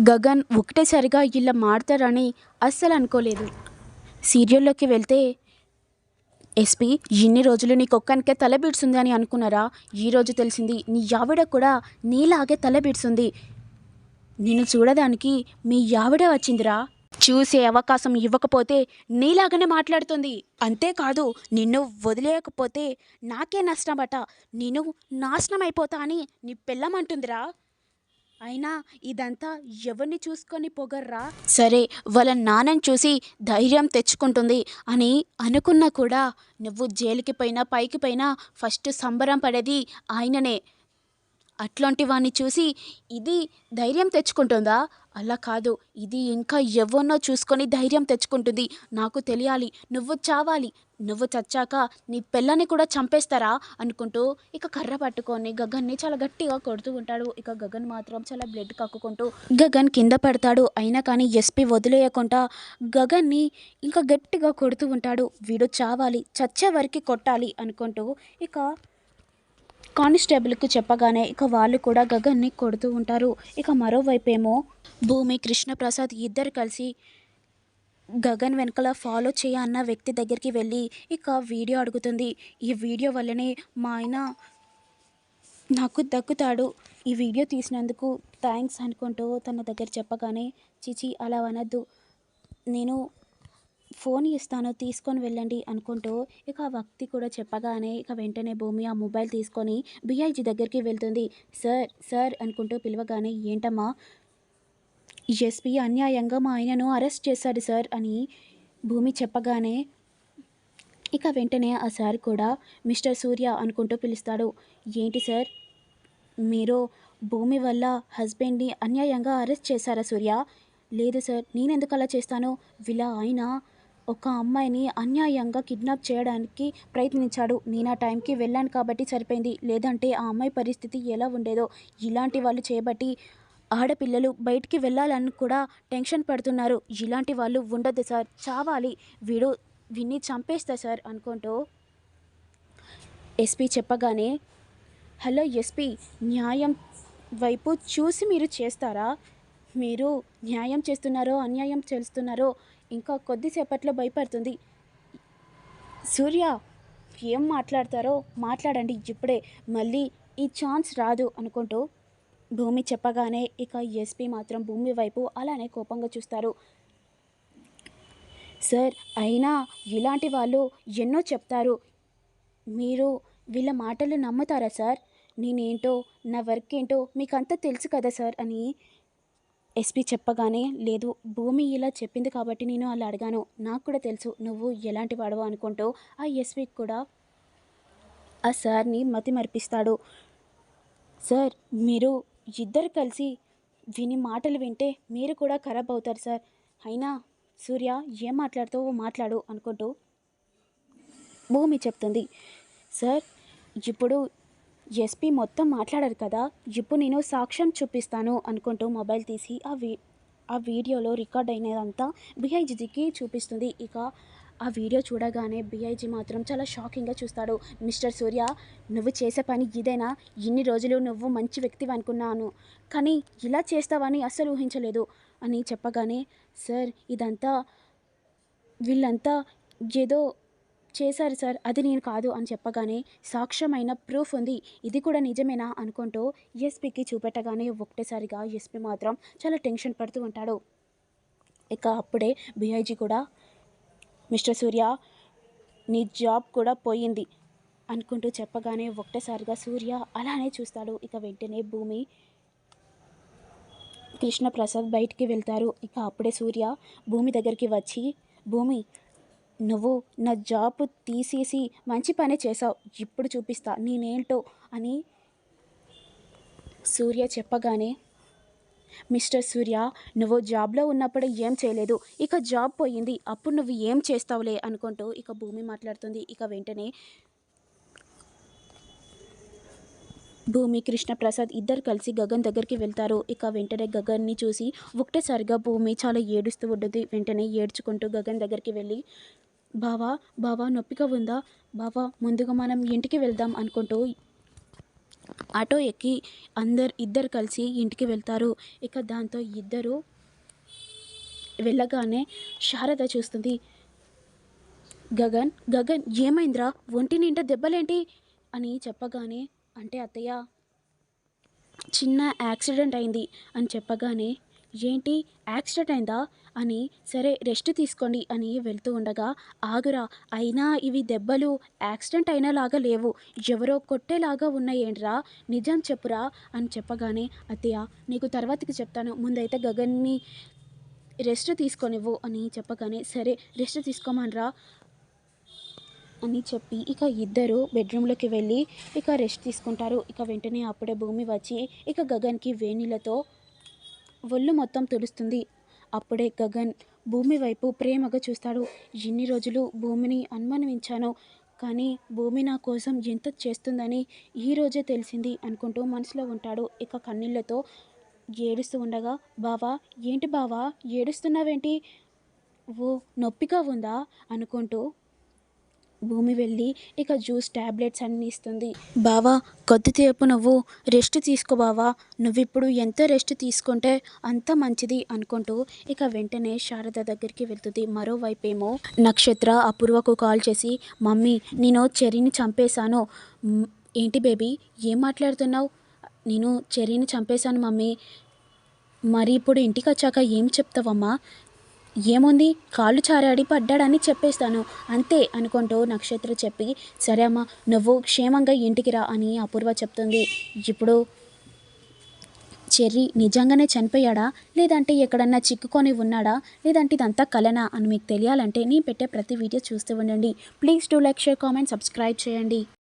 గగన్ ఒకటేసారిగా ఇలా మాడతారని అస్సలు అనుకోలేదు. సీరియల్లోకి వెళ్తే ఎస్పీ ఇన్ని రోజులు నీ కుక్కనికే తల బీడ్సుంది అని అనుకున్నారా ఈరోజు తెలిసింది నీ ఆవిడ కూడా నీలాగే తల బీడ్సుంది నిన్ను చూడడానికి మీ ఆవిడ వచ్చిందిరా. చూసే అవకాశం ఇవ్వకపోతే నీలాగానే మాట్లాడుతుంది. అంతేకాదు నిన్ను వదిలేయకపోతే నాకే నష్టమట. నేను నాశనం అయిపోతా అని నీ పెళ్ళమంటుందిరా. అయినా ఇదంతా ఎవరిని చూసుకొని పొగర్రా? సరే వాళ్ళ నాన్నని చూసి ధైర్యం తెచ్చుకుంటుంది అని అనుకున్నా కూడా నువ్వు జైలుకి పోయినా పైకి పోయినా ఫస్ట్ సంబరం పడేది ఆయననే. అట్లాంటి వాడిని చూసి ఇది ధైర్యం తెచ్చుకుంటుందా? అలా కాదు. ఇది ఇంకా ఎవరినో చూసుకొని ధైర్యం తెచ్చుకుంటుంది. నాకు తెలియాలి. నువ్వు చావాలి. నువ్వు చచ్చాక నీ పిల్లని కూడా చంపేస్తారా? అనుకుంటూ ఇక కర్ర పట్టుకొని గగన్ని చాలా గట్టిగా కొడుతూ ఉంటాడు. ఇక గగన్ మాత్రం చాలా బ్లడ్ కక్కుకుంటూ గగన్ కింద పడతాడు. అయినా కానీ ఎస్పీ వదిలేయకుండా గగన్ని ఇంకా గట్టిగా కొడుతూ ఉంటాడు. వీడు చావాలి. చచ్చే వరకు కొట్టాలి అనుకుంటూ ఇక కానిస్టేబుల్కి చెప్పగానే ఇక వాళ్ళు కూడా గగన్ని కొడుతూ ఉంటారు. ఇక మరోవైపు ఏమో భూమి కృష్ణప్రసాద్ ఇద్దరు కలిసి గగన్ వెనకల ఫాలో చేయ అన్న వ్యక్తి దగ్గరికి వెళ్ళి ఇక వీడియో అడుగుతుంది. ఈ వీడియో వల్లనే మా ఆయన నాకు దక్కుతాడు ఈ వీడియో తీసినందుకు థ్యాంక్స్ అనుకుంటూ తన దగ్గర చెప్పగానే చిచి అలా అనద్దు. నేను ఫోన్ ఇస్తాను తీసుకొని వెళ్ళండి అనుకుంటూ ఇక ఆ వ్యక్తి కూడా చెప్పగానే ఇక వెంటనే భూమి ఆ మొబైల్ తీసుకొని బిఐజీ దగ్గరికి వెళ్తుంది. సార్ సార్ అనుకుంటూ పిలవగానే ఏంటమ్మా? ఎస్పీ అన్యాయంగా మా ఆయనను అరెస్ట్ చేశాడు సార్ అని భూమి చెప్పగానే ఇక వెంటనే ఆ సార్ కూడా మిస్టర్ సూర్య అనుకుంటూ పిలుస్తాడు. ఏంటి సార్? మీరు భూమి వల్ల హస్బెండ్ని అన్యాయంగా అరెస్ట్ చేశారా సూర్య? లేదు సార్ నేనెందుకు అలా చేస్తాను? విలా ఆయన ఒక అమ్మాయిని అన్యాయంగా కిడ్నాప్ చేయడానికి ప్రయత్నించాడు. నేను ఆ టైంకి వెళ్ళాను కాబట్టి సరిపోయింది. లేదంటే ఆ అమ్మాయి పరిస్థితి ఎలా ఉండేదో ఇలాంటి వాళ్ళు చేయబట్టి ఆడపిల్లలు బయటికి వెళ్ళాలని కూడా టెన్షన్ పడుతున్నారు. ఇలాంటి వాళ్ళు ఉండదు సార్. చావాలి. వీడు విన్ని చంపేస్తా సార్ అనుకుంటూ ఎస్పీ చెప్పగానే హలో ఎస్పీ న్యాయం వైపు చూసి మీరు చేస్తారా? మీరు న్యాయం చేస్తున్నారో అన్యాయం చేస్తున్నారో ఇంకా కొద్దిసేపట్లో భయపడుతుంది. సూర్య ఏం మాట్లాడతారో మాట్లాడండి ఇప్పుడే. మళ్ళీ ఈ ఛాన్స్ రాదు అనుకుంటూ భూమి చెప్పగానే ఇక ఎస్పీ మాత్రం భూమి వైపు అలానే కోపంగా చూస్తారు. సార్ అయినా ఇలాంటి వాళ్ళు ఎన్నో చెప్తారు. మీరు వీళ్ళ మాటలు నమ్ముతారా సార్? నేనేంటో నా వర్క్ ఏంటో మీకంతా తెలుసు కదా సార్ అని ఎస్పీ చెప్పగానే లేదు భూమి ఇలా చెప్పింది కాబట్టి నేను అలా అడిగాను. నాకు కూడా తెలుసు నువ్వు ఎలాంటి వాడవో అనుకుంటూ ఆ ఎస్పీకి కూడా ఆ సార్ని మతి మరిపిస్తాడు. సార్ మీరు ఇద్దరు కలిసి విని మాటలు వింటే మీరు కూడా ఖరాబ్ అవుతారు సార్. అయినా సూర్య ఏం మాట్లాడుతావో మాట్లాడు అనుకుంటూ భూమి చెప్తుంది. సార్ ఇప్పుడు ఎస్పీ మొత్తం మాట్లాడారు కదా. ఇప్పుడు నేను సాక్ష్యం చూపిస్తాను అనుకుంటూ మొబైల్ తీసి ఆ వీ ఆ వీడియోలో రికార్డ్ అయినదంతా బిఐజీకి చూపిస్తుంది. ఇక ఆ వీడియో చూడగానే బిఐజీ మాత్రం చాలా షాకింగ్గా చూస్తాడు. మిస్టర్ సూర్య నువ్వు చేసే పని ఇదేనా? ఇన్ని రోజులు నువ్వు మంచి వ్యక్తివి అనుకున్నాను. కానీ ఇలా చేస్తావని అస్సలు ఊహించలేదు అని చెప్పగానే సార్ ఇదంతా వీళ్ళంతా ఏదో చేశారు సార్ అది నేను కాదు అని చెప్పగానే సాక్ష్యమైన ప్రూఫ్ ఉంది. ఇది కూడా నిజమేనా అనుకుంటూ ఎస్పీకి చూపెట్టగానే ఒకటేసారిగా ఎస్పీ మాత్రం చాలా టెన్షన్ పడుతూ ఉంటాడు. ఇక అప్పుడే బీఐజీ కూడా మిస్టర్ సూర్య నీ జాబ్ కూడా పోయింది అనుకుంటూ చెప్పగానే ఒకటేసారిగా సూర్య అలానే చూస్తాడు. ఇక వెంటనే భూమి కృష్ణప్రసాద్ బయటికి వెళ్తారు. ఇక అప్పుడే సూర్య భూమి దగ్గరికి వచ్చి భూమి నువ్వు నా జాబ్ తీసేసి మంచి పని చేసావు ఇప్పుడు చూపిస్తా నేనేంటో అని సూర్య చెప్పగానే మిస్టర్ సూర్య నువ్వు జాబ్లో ఉన్నప్పుడు ఏం చేయలేదు. ఇక జాబ్ పోయింది. అప్పుడు నువ్వు ఏం చేస్తావులే అనుకుంటూ ఇక భూమి మాట్లాడుతుంది. ఇక వెంటనే భూమి కృష్ణప్రసాద్ ఇద్దరు కలిసి గగన్ దగ్గరికి వెళ్తారు. ఇక వెంటనే గగన్ని చూసి ఒకటేసారిగా భూమి చాలా ఏడుస్తూ ఉంటుంది. వెంటనే ఏడ్చుకుంటూ గగన్ దగ్గరికి వెళ్ళి బావా బావా నొప్పిగా ఉందా? బావా ముందుగా మనం ఇంటికి వెళ్దాం అనుకుంటూ ఆటో ఎక్కి అందరు ఇద్దరు కలిసి ఇంటికి వెళ్తారు. ఇక దాంతో ఇద్దరు వెళ్ళగానే శారద చూస్తుంది. గగన్ గగన్ ఏమైందిరా? ఒంటి నిండా దెబ్బలేంటి? అని చెప్పగానే అంటే అత్తయ్య చిన్న యాక్సిడెంట్ అయింది అని చెప్పగానే ఏంటి? యాక్సిడెంట్ అయిందా? అని సరే రెస్ట్ తీసుకోండి అని వెళ్తూ ఉండగా ఆగురా అయినా ఇవి దెబ్బలు యాక్సిడెంట్ అయినలాగా లేవు. ఎవరో కొట్టేలాగా ఉన్నాయేంట్రా నిజం చెప్పురా? అని చెప్పగానే అత్తయ్య నీకు తర్వాతకి చెప్తాను. ముందైతే గగన్ని రెస్ట్ తీసుకొనివ్వు అని చెప్పగానే సరే రెస్ట్ తీసుకోమనరా? అని చెప్పి ఇక ఇద్దరు బెడ్రూమ్లోకి వెళ్ళి ఇక రెస్ట్ తీసుకుంటారు. ఇక వెంటనే అప్పుడే భూమి వచ్చి ఇక గగన్కి వేణిలతో ఒళ్ళు మొత్తం తుడుస్తుంది. అప్పుడే గగన్ భూమి వైపు ప్రేమగా చూస్తాడు. ఎన్ని రోజులు భూమిని అనుమానించాను కానీ భూమి నా కోసం ఎంత చేస్తుందని ఈ రోజే తెలిసింది అనుకుంటూ మనసులో ఉంటాడు. ఇక కన్నీళ్ళతో ఏడుస్తూ ఉండగా బావా ఏంటి బావా ఏడుస్తున్నావేంటి? ఓ నొప్పిగా ఉందా? అనుకుంటూ భూమి వెళ్ళి ఇక జ్యూస్ ట్యాబ్లెట్స్ అన్నీ ఇస్తుంది. బావా కొద్దిసేపు నువ్వు. రెస్ట్ తీసుకో బావా. నువ్వు ఇప్పుడు ఎంత రెస్ట్ తీసుకుంటే అంత మంచిది అనుకుంటూ ఇక వెంటనే శారద దగ్గరికి వెళ్తుంది. మరోవైపేమో నక్షత్ర అపూర్వకు కాల్ చేసి మమ్మీ నేను చెర్రీని చంపేశాను. ఏంటి బేబీ? ఏం మాట్లాడుతున్నావు? నేను చెర్రీని చంపేశాను మమ్మీ. మరి ఇప్పుడు ఇంటికి వచ్చాక ఏం చెప్తావమ్మా? ఏముంది? కాళ్ళు చారాడి పడ్డాడని చెప్పేస్తాను. అంతే అనుకుంటూ నక్షత్ర చెప్పి సరే అమ్మా నువ్వు క్షేమంగా ఇంటికి రా అని అపూర్వ చెప్తుంది. ఇప్పుడు చెర్రీ నిజంగానే చనిపోయాడా? లేదంటే ఎక్కడన్నా చిక్కుకొని ఉన్నాడా? లేదంటే ఇదంతా కలనా అని మీకు తెలియాలంటే నేను పెట్టే ప్రతి వీడియో చూస్తూ ఉండండి. Please do like share comment subscribe చేయండి.